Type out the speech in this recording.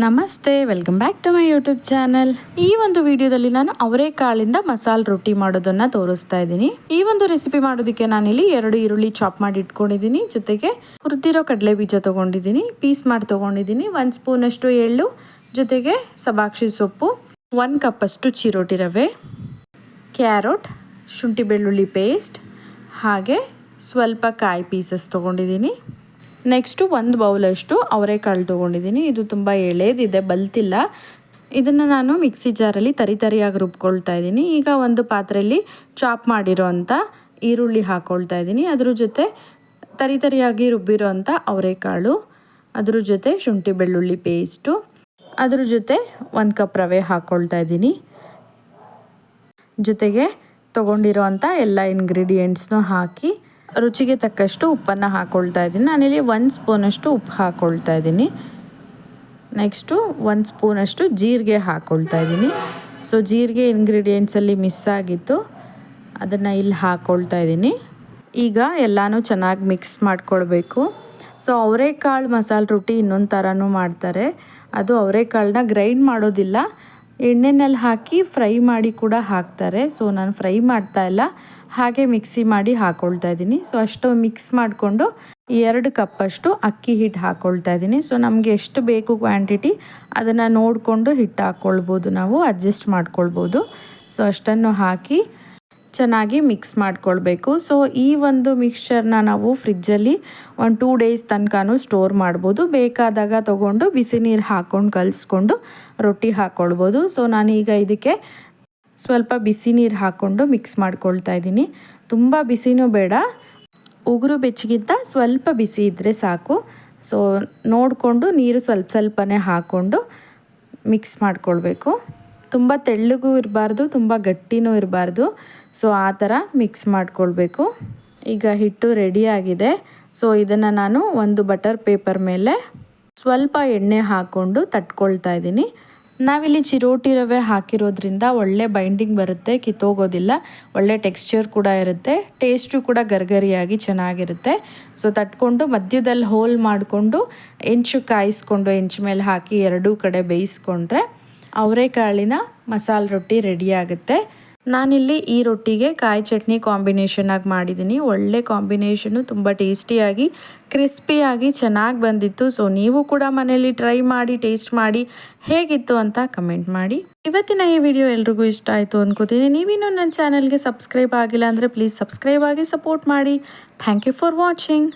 ನಮಸ್ತೆ welcome back to my YouTube channel ಈ ಒಂದು ವಿಡಿಯೋದಲ್ಲಿ ನಾನು ಅವರೆಕಾಳಿಂದ ಮಸಾಲೆ ರೊಟ್ಟಿ ಮಾಡೋದನ್ನ ತೋರಿಸ್ತಾ ಇದ್ದೀನಿ. ಈ ಒಂದು ರೆಸಿಪಿ ಮಾಡೋದಕ್ಕೆ ನಾನಿಲ್ಲಿ ಎರಡು ಈರುಳ್ಳಿ ಚಾಪ್ ಮಾಡಿ ಇಟ್ಕೊಂಡಿದ್ದೀನಿ. ಜೊತೆಗೆ ಹುರಿದಿರೋ ಕಡಲೆ ಬೀಜ ತೊಗೊಂಡಿದ್ದೀನಿ. ಪೀಸ್ ಮಾಡಿ ತೊಗೊಂಡಿದ್ದೀನಿ. ಸ್ಪೂನ್ ಸ್ಪೂನಷ್ಟು ಎಳ್ಳು, ಜೊತೆಗೆ ಸಬಾಕ್ಷಿ ಸೊಪ್ಪು, ಒಂದು ಕಪ್ಪಷ್ಟು ಚಿರೋಟಿ ರವೆ, ಕ್ಯಾರೋಟ್, ಶುಂಠಿ ಬೆಳ್ಳುಳ್ಳಿ ಪೇಸ್ಟ್ ಹಾಗೆ ಸ್ವಲ್ಪ ಕಾಯಿ ಪೀಸಸ್ ತೊಗೊಂಡಿದ್ದೀನಿ. ನೆಕ್ಸ್ಟು ಒಂದು ಬೌಲಷ್ಟು ಅವರೆಕಾಳು ತೊಗೊಂಡಿದ್ದೀನಿ. ಇದು ತುಂಬ ಎಳೆದಿದೆ, ಬಲ್ತಿಲ್ಲ. ಇದನ್ನು ನಾನು ಮಿಕ್ಸಿ ಜಾರಲ್ಲಿ ತರಿ ತರಿಯಾಗಿ ರುಬ್ಕೊಳ್ತಾ ಇದ್ದೀನಿ. ಈಗ ಒಂದು ಪಾತ್ರೆಯಲ್ಲಿ ಚಾಪ್ ಮಾಡಿರೋ ಅಂಥ ಈರುಳ್ಳಿ ಹಾಕ್ಕೊಳ್ತಾ ಇದ್ದೀನಿ. ಅದ್ರ ಜೊತೆ ತರಿ ತರಿಯಾಗಿ ರುಬ್ಬಿರೋ ಅಂಥ ಅವರೆಕಾಳು ಅದ್ರ ಜೊತೆ ಶುಂಠಿ ಬೆಳ್ಳುಳ್ಳಿ ಪೇಸ್ಟು ಅದ್ರ ಜೊತೆ ಒಂದು ಕಪ್ ರವೆ ಹಾಕ್ಕೊಳ್ತಾ ಇದ್ದೀನಿ. ಜೊತೆಗೆ ತೊಗೊಂಡಿರೋ ಅಂಥ ಎಲ್ಲ ಇಂಗ್ರೀಡಿಯೆಂಟ್ಸ್ನೂ ಹಾಕಿ ರುಚಿಗೆ ತಕ್ಕಷ್ಟು ಉಪ್ಪನ್ನು ಹಾಕ್ಕೊಳ್ತಾ ಇದ್ದೀನಿ. ನಾನಿಲ್ಲಿ ಒಂದು ಸ್ಪೂನಷ್ಟು ಉಪ್ಪು ಹಾಕ್ಕೊಳ್ತಾ ಇದ್ದೀನಿ. ನೆಕ್ಸ್ಟು ಒಂದು ಸ್ಪೂನಷ್ಟು ಜೀರಿಗೆ ಹಾಕ್ಕೊಳ್ತಾ ಇದ್ದೀನಿ. ಸೊ ಜೀರಿಗೆ ಇಂಗ್ರೀಡಿಯೆಂಟ್ಸಲ್ಲಿ ಮಿಸ್ ಆಗಿತ್ತು. ಅದನ್ನು ಇಲ್ಲಿ ಹಾಕ್ಕೊಳ್ತಾ ಇದ್ದೀನಿ. ಈಗ ಎಲ್ಲನೂ ಚೆನ್ನಾಗಿ ಮಿಕ್ಸ್ ಮಾಡ್ಕೊಳ್ಬೇಕು. ಸೊ ಅವರೆಕಾಳು ಮಸಾಲೆ ರೊಟ್ಟಿ ಇನ್ನೊಂದು ಥರನೂ ಮಾಡ್ತಾರೆ. ಅದು ಅವರೆಕಾಳನ್ನ ಗ್ರೈಂಡ್ ಮಾಡೋದಿಲ್ಲ. ಎಣ್ಣೆನಲ್ಲಿ ಹಾಕಿ ಫ್ರೈ ಮಾಡಿ ಕೂಡ ಹಾಕ್ತಾರೆ. ಸೊ ನಾನು ಫ್ರೈ ಮಾಡ್ತಾ ಇಲ್ಲ. ಹಾಗೆ ಮಿಕ್ಸಿ ಮಾಡಿ ಹಾಕ್ಕೊಳ್ತಾ ಇದ್ದೀನಿ. ಸೊ ಅಷ್ಟು ಮಿಕ್ಸ್ ಮಾಡಿಕೊಂಡು ಎರಡು ಕಪ್ಪಷ್ಟು ಅಕ್ಕಿ ಹಿಟ್ಟು ಹಾಕ್ಕೊಳ್ತಾ ಇದ್ದೀನಿ. ಸೊ ನಮಗೆ ಎಷ್ಟು ಬೇಕು ಕ್ವಾಂಟಿಟಿ ಅದನ್ನು ನೋಡಿಕೊಂಡು ಹಿಟ್ಟು ಹಾಕ್ಕೊಳ್ಬೋದು ನಾವು, ಅಡ್ಜಸ್ಟ್ ಮಾಡ್ಕೊಳ್ಬೋದು. ಸೊ ಅಷ್ಟನ್ನು ಹಾಕಿ ಚೆನ್ನಾಗಿ ಮಿಕ್ಸ್ ಮಾಡ್ಕೊಳ್ಬೇಕು. ಸೊ ಈ ಒಂದು ಮಿಕ್ಸ್ಚರ್ನ ನಾವು ಫ್ರಿಜ್ಜಲ್ಲಿ ಒಂದು ಟೂ ಡೇಸ್ ತನಕನೂ ಸ್ಟೋರ್ ಮಾಡ್ಬೋದು. ಬೇಕಾದಾಗ ತೊಗೊಂಡು ಬಿಸಿ ನೀರು ಹಾಕ್ಕೊಂಡು ಕಲಿಸ್ಕೊಂಡು ರೊಟ್ಟಿ ಹಾಕ್ಕೊಳ್ಬೋದು ಸೊ ನಾನೀಗ ಇದಕ್ಕೆ ಸ್ವಲ್ಪ ಬಿಸಿ ನೀರು ಹಾಕ್ಕೊಂಡು ಮಿಕ್ಸ್ ಮಾಡ್ಕೊಳ್ತಾ ಇದ್ದೀನಿ. ತುಂಬ ಬಿಸಿನೂ ಬೇಡ. ಉಗುರು ಬೆಚ್ಚಗಿಂತ ಸ್ವಲ್ಪ ಬಿಸಿ ಇದ್ದರೆ ಸಾಕು. ಸೊ ನೋಡಿಕೊಂಡು ನೀರು ಸ್ವಲ್ಪ ಸ್ವಲ್ಪನೇ ಹಾಕ್ಕೊಂಡು ಮಿಕ್ಸ್ ಮಾಡ್ಕೊಳ್ಬೇಕು. ತುಂಬ ತೆಳ್ಳಗೂ ಇರಬಾರ್ದು, ತುಂಬ ಗಟ್ಟಿನೂ ಇರಬಾರ್ದು. ಸೊ ಆ ಥರ ಮಿಕ್ಸ್ ಮಾಡ್ಕೊಳ್ಬೇಕು. ಈಗ ಹಿಟ್ಟು ರೆಡಿಯಾಗಿದೆ ಸೊ ಇದನ್ನು ನಾನು ಒಂದು ಬಟರ್ ಪೇಪರ್ ಮೇಲೆ ಸ್ವಲ್ಪ ಎಣ್ಣೆ ಹಾಕ್ಕೊಂಡು ತಟ್ಕೊಳ್ತಾ ಇದ್ದೀನಿ. ನಾವಿಲ್ಲಿ ಚಿರೋಟಿ ರವೆ ಹಾಕಿರೋದ್ರಿಂದ ಒಳ್ಳೆ ಬೈಂಡಿಂಗ್ ಬರುತ್ತೆ, ಕಿತ್ತೋಗೋದಿಲ್ಲ. ಒಳ್ಳೆ ಟೆಕ್ಸ್ಚರ್ ಕೂಡ ಇರುತ್ತೆ ಟೇಸ್ಟು ಕೂಡ ಗರ್ಗರಿಯಾಗಿ ಚೆನ್ನಾಗಿರುತ್ತೆ. ಸೊ ತಟ್ಕೊಂಡು ಮಧ್ಯದಲ್ಲಿ ಹೋಲ್ ಮಾಡಿಕೊಂಡು ಹೆಂಚು ಕಾಯಿಸ್ಕೊಂಡು ಹೆಂಚು ಮೇಲೆ ಹಾಕಿ ಎರಡೂ ಕಡೆ ಬೇಯಿಸ್ಕೊಂಡ್ರೆ ಅವರೆಕಾಳಿನ ಮಸಾಲೆ ರೊಟ್ಟಿ ರೆಡಿ ಆಗುತ್ತೆ. ನಾನಿಲ್ಲಿ ಈ ರೊಟ್ಟಿಗೆ ಕಾಯಿ ಚಟ್ನಿ ಕಾಂಬಿನೇಷನ್ ಆಗಿ ಮಾಡಿದ್ದೀನಿ ಒಳ್ಳೆ ಕಾಂಬಿನೇಷನು ತುಂಬ ಟೇಸ್ಟಿಯಾಗಿ ಕ್ರಿಸ್ಪಿಯಾಗಿ ಚೆನ್ನಾಗಿ ಬಂದಿತ್ತು. ಸೊ ನೀವು ಕೂಡ ಮನೇಲಿ ಟ್ರೈ ಮಾಡಿ ಟೇಸ್ಟ್ ಮಾಡಿ ಹೇಗಿತ್ತು ಅಂತ ಕಮೆಂಟ್ ಮಾಡಿ. ಇವತ್ತಿನ ಈ ವಿಡಿಯೋ ಎಲ್ರಿಗೂ ಇಷ್ಟ ಆಯಿತು ಅಂದ್ಕೋತೀನಿ ನೀವಿನ್ನೂ ನನ್ನ ಚಾನಲ್ಗೆ ಸಬ್ಸ್ಕ್ರೈಬ್ ಆಗಿಲ್ಲ ಅಂದರೆ ಪ್ಲೀಸ್ ಸಬ್ಸ್ಕ್ರೈಬ್ ಆಗಿ ಸಪೋರ್ಟ್ ಮಾಡಿ. Thank you for watching